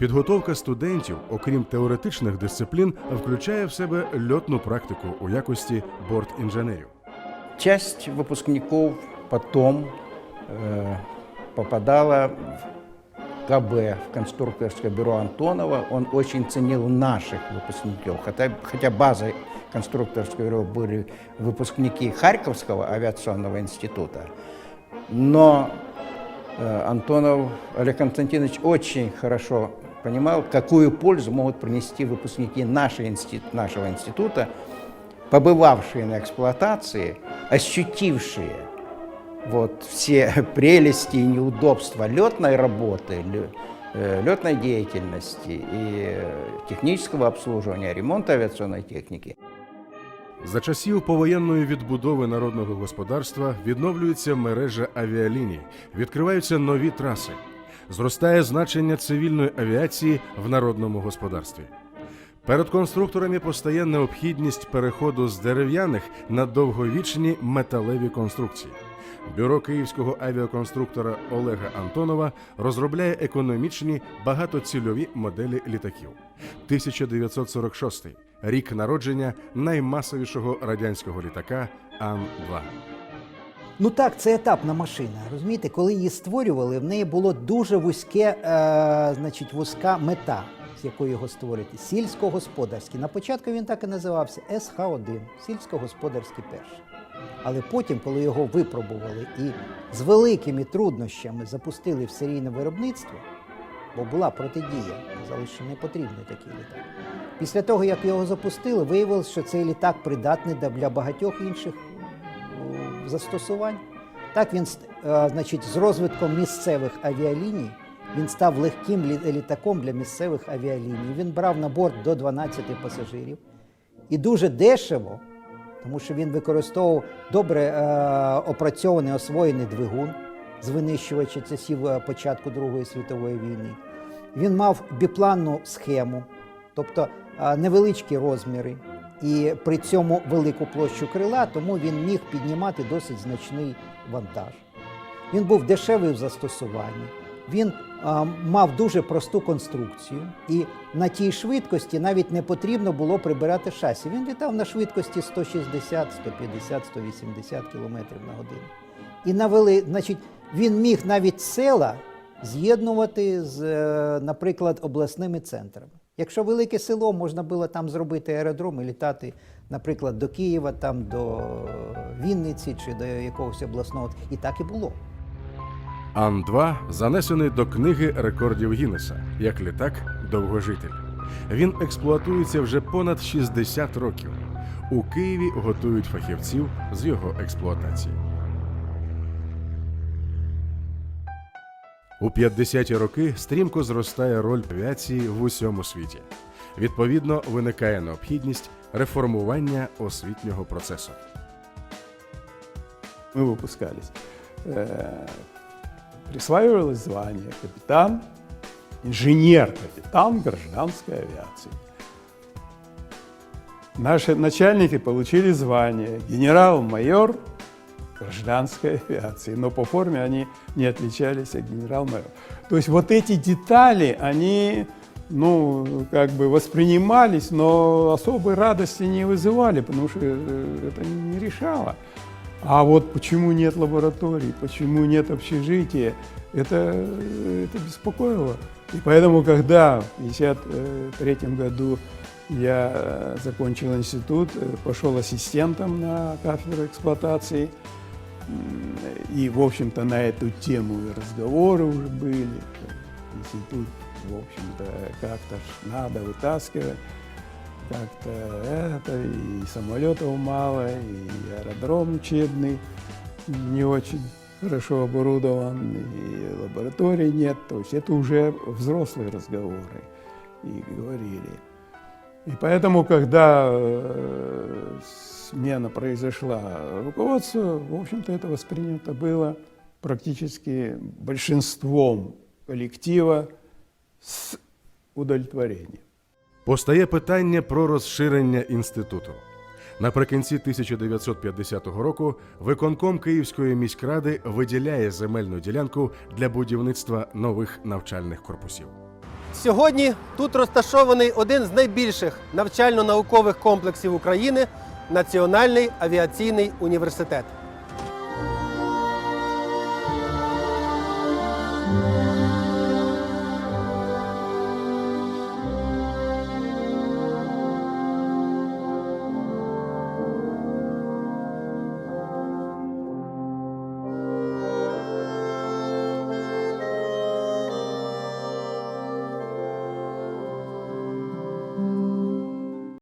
Підготовка студентів, окрім теоретичних дисциплін, включає в себе льотну практику у якості бортінженерів. Часть выпускников потом э, попадала в КБ, в конструкторское бюро Антонова. Он очень ценил наших выпускников, хотя, хотя базой конструкторского бюро были выпускники Харьковского авиационного института. Но э, Антонов Олег Константинович очень хорошо понимал, какую пользу могут принести выпускники нашей инсти- нашего института, побывавшие на эксплуатации, ощутившие вот все прелести и неудобства летной работы, летной деятельности и э, технического обслуживания, ремонта авиационной техники. За часів повоєнної відбудови народного господарства відновлюється мережа авіаліній, відкриваються нові траси, зростає значення цивільної авіації в народному господарстві. Перед конструкторами постає необхідність переходу з дерев'яних на довговічні металеві конструкції. Бюро київського авіаконструктора Олега Антонова розробляє економічні багатоцільові моделі літаків. 1946 рік народження наймасовішого радянського літака Ан-2. Ну так, це етапна машина. Розумієте, коли її створювали, в неї було дуже вузьке, е, значить, вузька мета, з якою його створити. Сільськогосподарський. На початку він так і називався СХ-1, сільськогосподарський перший. Але потім, коли його випробували і з великими труднощами запустили в серійне виробництво, бо була протидія, казали, що не потрібний такий літак. Після того, як його запустили, виявилось, що цей літак придатний для багатьох інших застосувань. Так він е, значить, з розвитком місцевих авіаліній він став легким літаком для місцевих авіаліній. Він брав на борт до 12 пасажирів і дуже дешево, тому що він використовував добре е, опрацьований освоєний двигун з винищувача часів е, початку Другої світової війни. Він мав біпланну схему, тобто невеличкі розміри, і при цьому велику площу крила, тому він міг піднімати досить значний вантаж. Він був дешевий в застосуванні. Він а, мав дуже просту конструкцію, і на тій швидкості навіть не потрібно було прибирати шасі. Він літав на швидкості 160, 150, 180 км на годину. І навели, значить, він міг навіть села з'єднувати з, е, наприклад, обласними центрами. Якщо велике село, можна було там зробити аеродром і літати, наприклад, до Києва, там до Вінниці чи до якогось обласного. І так і було. Ан-2 занесений до книги рекордів Гіннеса як літак довгожитель. Він експлуатується вже понад 60 років. У Києві готують фахівців з його експлуатації. У 50-ті роки стрімко зростає роль авіації в усьому світі. Відповідно, виникає необхідність реформування освітнього процесу. мы выпускались, э, присваивалось звание капитан, инженер-капитан гражданской авиации. Наши начальники получили звание генерал-майор гражданской авиации, но по форме они не отличались от генерал-майора. То есть вот эти детали, они ну, как бы воспринимались, но особой радости не вызывали, потому что э, это не решало. А вот почему нет лабораторий, почему нет общежития, это, это беспокоило. И поэтому, когда в 1953 году я э, закончил институт, э, пошел ассистентом на кафедру эксплуатации, и, в общем-то, на эту тему и разговоры уже были. Институт, в общем-то, как-то надо вытаскивать как-то это, и самолетов мало, и аэродром учебный не очень хорошо оборудован, и лабораторий нет. То есть это уже взрослые разговоры и говорили. И поэтому, когда э, смена произошла руководство, в общем-то, это воспринято было практически большинством коллектива с удовлетворением. Постає питання про розширення інституту. Наприкінці 1950 року виконком Київської міськради виділяє земельну ділянку для будівництва нових навчальних корпусів. Сьогодні тут розташований один з найбільших навчально-наукових комплексів України Національний авіаційний університет.